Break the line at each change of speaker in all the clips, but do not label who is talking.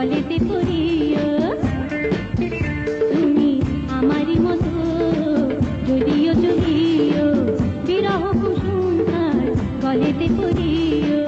জলেতে ধরিও তুমি আমারই মতো জড়িও জড়িও বিরহ কুসুম তার গলেতে ধরিও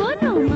పోను